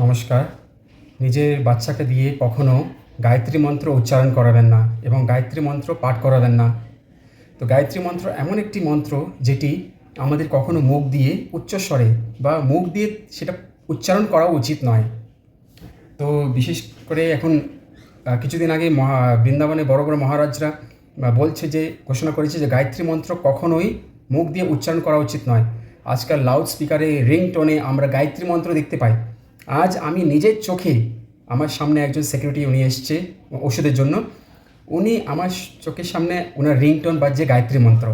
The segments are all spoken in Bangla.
নমস্কার। নিজের বাচ্চাকে দিয়ে কখনো গায়ত্রী মন্ত্র উচ্চারণ করাবেন না এবং গায়ত্রী মন্ত্র পাঠ করাবেন না। তো গায়ত্রী মন্ত্র এমন একটি মন্ত্র যেটি আমাদের কখনো মুখ দিয়ে উচ্চস্বরে বা মুখ দিয়ে সেটা উচ্চারণ করা উচিত নয়। তো বিশেষ করে এখন কিছুদিন আগে মহা বৃন্দাবনে বড় বড় মহারাজরা বলছে যে, ঘোষণা করেছে যে গায়ত্রী মন্ত্র কখনোই মুখ দিয়ে উচ্চারণ করা উচিত নয়। আজকাল লাউড স্পিকারে রিংটোনে আমরা গায়ত্রী মন্ত্র দেখতে পাই। আজ আমি নিজের চোখে আমার সামনে একজন সিকিউরিটি উনি এসছে ওষুধের জন্য। উনি আমার চোখের সামনে ওনার রিংটোন বাজছে গায়ত্রী মন্ত্র।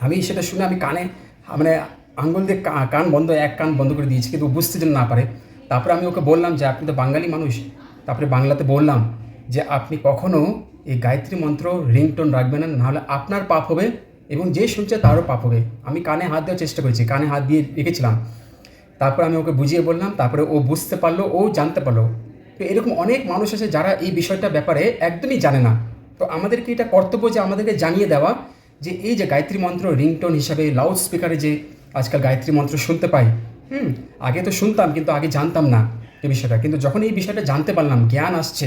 আমি সেটা শুনে আমি কানে মানে আঙ্গুল দিয়ে কান বন্ধ, এক কান বন্ধ করে দিয়েছি কিন্তু বুঝতে যেন না পারে। তারপরে আমি ওকে বললাম যে, আপনি তো বাঙালি মানুষ। তারপরে বাংলাতে বললাম যে, আপনি কখনও এই গায়ত্রী মন্ত্র রিংটোন রাখবেন না নাহলে আপনার পাপ হবে এবং যে শুনছে তারও পাপ হবে। আমি কানে হাত দেওয়ার চেষ্টা করেছি, কানে হাত দিয়ে রেখেছিলাম। তারপর আমি ওকে বুঝিয়ে বললাম, তারপরে ও বুঝতে পারল, ও জানতে পারল। তো এরকম অনেক মানুষ আছে যারা এই বিষয়টা ব্যাপারে একদমই জানে না। তো আমাদেরকে এটা কর্তব্য যে আমাদেরকে জানিয়ে দেওয়া যে এই যে গায়ত্রী মন্ত্র, রিংটোন হিসাবে লাউড স্পিকারে যে আজকাল গায়ত্রী মন্ত্র শুনতে পাই, হুম, আগে তো শুনতাম কিন্তু আগে জানতাম না এই বিষয়টা। কিন্তু যখন এই বিষয়টা জানতে পারলাম, জ্ঞান আসছে,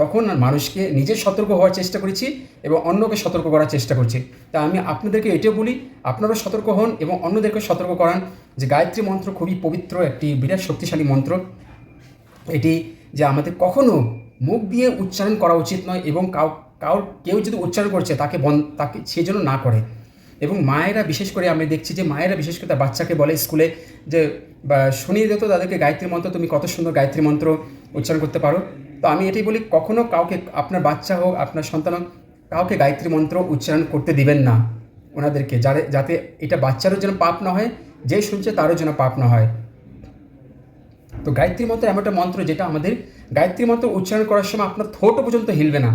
তখন মানুষকে নিজের সতর্ক হওয়ার চেষ্টা করেছি এবং অন্যকে সতর্ক করার চেষ্টা করছি। তা আমি আপনাদেরকে এটাও বলি, আপনারাও সতর্ক হন এবং অন্যদেরকে সতর্ক করান। যে গায়ত্রী মন্ত্র খুবই পবিত্র, একটি বিরাট শক্তিশালী মন্ত্র। এটি যে আমাদের কখনো মুখ দিয়ে উচ্চারণ করা উচিত নয় এবং কাউ কাউর কেউ যদি উচ্চারণ করছে, তাকে বন, তাকে সে যেন না করে। এবং মায়েরা বিশেষ করে আমি দেখছি যে মায়েরা বিশেষ করে তার বাচ্চাকে বলে স্কুলে যে শুনিয়ে দিত তাদেরকে, গায়ত্রী মন্ত্র, তুমি কত সুন্দর গায়ত্রী মন্ত্র উচ্চারণ করতে পারো। তো আমি এটাই বলি, কখনো কাউকে, আপনার বাচ্চা হোক, আপনার সন্তান হোক, কাউকে গায়ত্রী মন্ত্র উচ্চারণ করতে দিবেন না। ওনাদেরকে যাতে যাতে এটা বাচ্চারও যেন পাপ না হয়, যে শুনছে তারও যেন পাপ না হয়। তো গায়ত্রী মন্ত্র এমন একটা মন্ত্র যেটা আমাদের গায়ত্রী মন্ত্র উচ্চারণ করার সময় আপনার থোটও পর্যন্ত হিলবে না।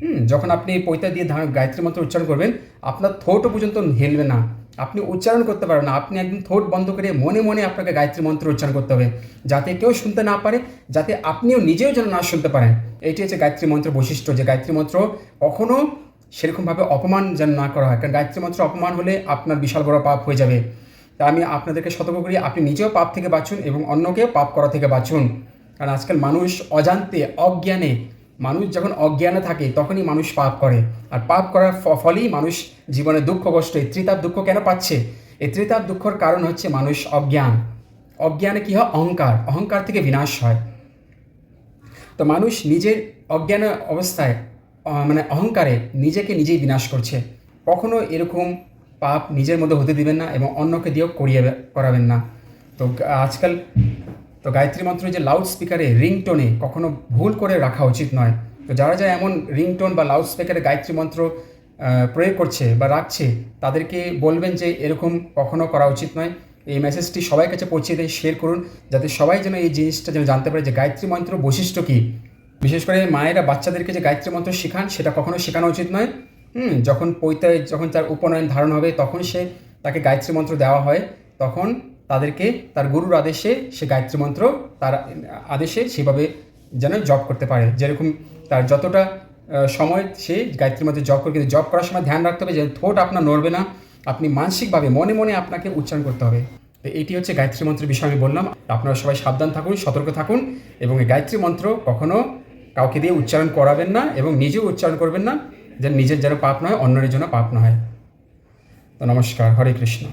হুম, যখন আপনি পৈতা দিয়ে গায়ত্রী মন্ত্র উচ্চারণ করবেন, আপনার থোটও পর্যন্ত হিলবে না। আপনি উচ্চারণ করতে পারবেন না। আপনি একদম থোট বন্ধ করে মনে মনে আপনাকে গায়ত্রী মন্ত্র উচ্চারণ করতে হবে, যাতে কেউ শুনতে না পারে, যাতে আপনিও নিজেও যেন না শুনতে পারেন। এইটি হচ্ছে গায়ত্রী মন্ত্র বৈশিষ্ট্য। যে গায়ত্রী মন্ত্র কখনো সেরকমভাবে অপমান যেন না করা হয়। কারণ গায়ত্রী মন্ত্র অপমান হলে আপনার বিশাল বড় পাপ হয়ে যাবে। তা আমি আপনাদেরকে সতর্ক করি, আপনি নিজেও পাপ থেকে বাঁচুন এবং অন্যকেও পাপ করা থেকে বাঁচুন। কারণ আজকাল মানুষ অজান্তে, অজ্ঞানে, মানুষ যখন অজ্ঞানে থাকে তখনই মানুষ পাপ করে। আর পাপ করার ফলেই মানুষ জীবনে দুঃখ কষ্ট, এই ত্রিতাপ দুঃখ কেন পাচ্ছে? এই ত্রিতাপ দুঃখর কারণ হচ্ছে মানুষ অজ্ঞান। অজ্ঞানে কী হয়? অহংকার। অহংকার থেকে বিনাশ হয়। তো মানুষ নিজের অজ্ঞান অবস্থায় মানে অহংকারে নিজেকে নিজেই বিনাশ করছে। কখনো এরকম পাপ নিজের মধ্যে হতে দিবেন না এবং অন্যকে দিয়েও করিয়ে করাবেন না। তো আজকাল তো গায়ত্রী মন্ত্র যে লাউড স্পিকারে রিংটোনে কখনো ভুল করে রাখা উচিত নয়। তো যারা যারা এমন রিংটোন বা লাউড স্পিকারে গায়ত্রী মন্ত্র প্রয়োগ করছে বা রাখছে, তাদেরকে বলবেন যে এরকম কখনো করা উচিত নয়। এই মেসেজটি সবার কাছে পৌঁছে দিয়ে শেয়ার করুন, যাতে সবাই যেন এই জিনিসটা যেন জানতে পারে যে গায়ত্রী মন্ত্র বৈশিষ্ট্য কী। বিশেষ করে মায়েরা বাচ্চাদেরকে যে গায়ত্রী মন্ত্র শেখান, সেটা কখনো শেখানো উচিত নয়। হুম, যখন পৈতে, যখন তার উপনয়ন ধারণ হবে, তখন সে তাকে গায়ত্রী মন্ত্র দেওয়া হয়। তখন তাদেরকে, তার গুরুর আদেশে সে গায়ত্রী মন্ত্র তার আদেশে সেভাবে যেন জব করতে পারে। যেরকম তার যতটা সময় সে গায়ত্রী মন্ত্রে জব করে, কিন্তু জব করার সময় ধ্যান রাখতে হবে যে থোট আপনার নড়বে না, আপনি মানসিকভাবে, মনে মনে আপনাকে উচ্চারণ করতে হবে। তো এটি হচ্ছে গায়ত্রী মন্ত্রের বিষয়ে আমি বললাম। আপনারা সবাই সাবধান থাকুন, সতর্ক থাকুন, এবং এই গায়ত্রী মন্ত্র কখনো কাউকে দিয়ে উচ্চারণ করাবেন না এবং নিজেও উচ্চারণ করবেন না, যেন নিজের যেন পাপ নয়, অন্যের জন্য পাপ নয়। তো নমস্কার, হরে কৃষ্ণ।